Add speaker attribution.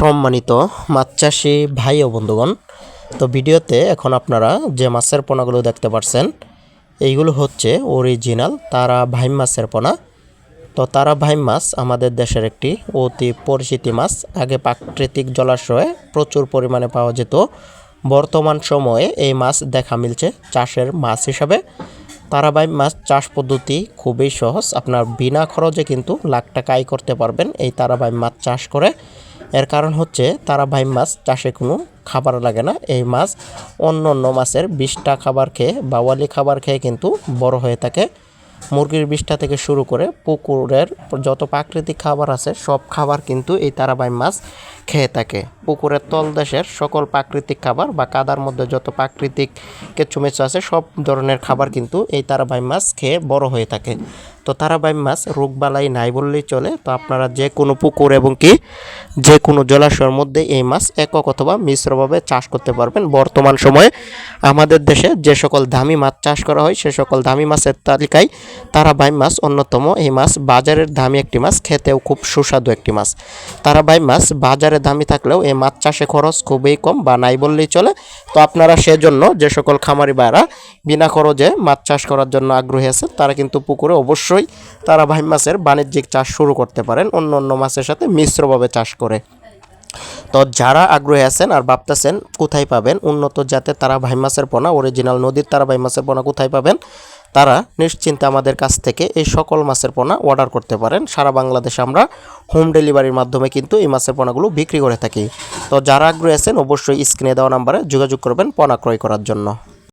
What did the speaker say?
Speaker 1: সম্মানিত মাছ চাষি ভাই ও বন্ধুগণ, তো ভিডিওতে এখন আপনারা যে মাছের পোনাগুলো দেখতে পাচ্ছেন এইগুলো হচ্ছে অরিজিনাল তারা ভাইম মাছের পোনা। তো তারা ভাইম মাছ আমাদের দেশের একটি অতি পরিচিতি মাছ। আগে প্রাকৃতিক জলাশয়ে প্রচুর পরিমাণে পাওয়া যেত। বর্তমান সময়ে এই মাছ দেখা মিলছে চাষের মাছ হিসাবে। তারা তারাবাই মাছ চাষ পদ্ধতি খুবই সহজ। আপনার বিনা খরচে কিন্তু লাখ টাকা আয় করতে পারবেন এই তারা তারাবাই মাছ চাষ করে। এর কারণ হচ্ছে তারাবাই মাছ চাষে কোনো খাবার লাগে না। এই মাছ অন্য অন্য মাছের বিষটা খাবার খেয়ে বাওয়ালি খাবার খেয়ে কিন্তু বড় হয়ে থাকে। মুরগির বিষটা থেকে শুরু করে পুকুরের যত প্রাকৃতিক খাবার আছে, সব খাবার কিন্তু এই তারাবাই মাছ খেয়ে থাকে। পুকুরের তলদেশের সকল প্রাকৃতিক খাবার বা কাদার মধ্যে যত প্রাকৃতিক কেঁচুমেচু আছে, সব ধরনের খাবার কিন্তু এই তারাবাই মাছ খেয়ে বড় হয়ে থাকে। তো তারাবাই মাছ রোগবালাই নাই বললেই চলে। তো আপনারা যে কোনো পুকুর এবং কি যে কোনো জলাশয়ের মধ্যে এই মাছ একক অথবা মিশ্রভাবে চাষ করতে পারবেন। বর্তমান সময়ে আমাদের দেশে যে সকল দামি মাছ চাষ করা হয়, সে সকল দামি মাছের তালিকায় তারাবাই মাছ অন্যতম। এই মাছ বাজারের দামি একটি মাছ, খেতেও খুব সুস্বাদু একটি মাছ। তারাবাই মাছ বাজারে দামি থাকলেও এই মাছ চাষে খরচ খুবই কম বা নাই বললেই চলে। তো আপনারা সেজন্য যে সকল খামারি ভাইরা বিনা খরচে মাছ চাষ করার জন্য আগ্রহী আছেন, তারা কিন্তু পুকুরে অবশ্যই তারা ভাই মাছের বাণিজ্যিক চাষ শুরু করতে পারেন, অন্য অন্য মাছের সাথে মিশ্রভাবে চাষ করে। তো যারা আগ্রহী আছেন আর ভাবতেছেন কোথায় পাবেন, উন্নত জাতের তারা ভাই মাছের পোনা অরিজিনাল নদীর তারা ভাই মাছের পোনা কোথায় পাবেন, তারা নিশ্চিন্তে আমাদের কাছ থেকে এই সকল মাছের পোনা অর্ডার করতে পারেন। সারা বাংলাদেশে আমরা হোম ডেলিভারির মাধ্যমে কিন্তু এই মাছের পোনাগুলো বিক্রি করে থাকি। তো যারা আগ্রহী আছেন অবশ্যই স্ক্রিনে দেওয়া নাম্বারে যোগাযোগ করবেন, পোনা ক্রয় করার জন্য।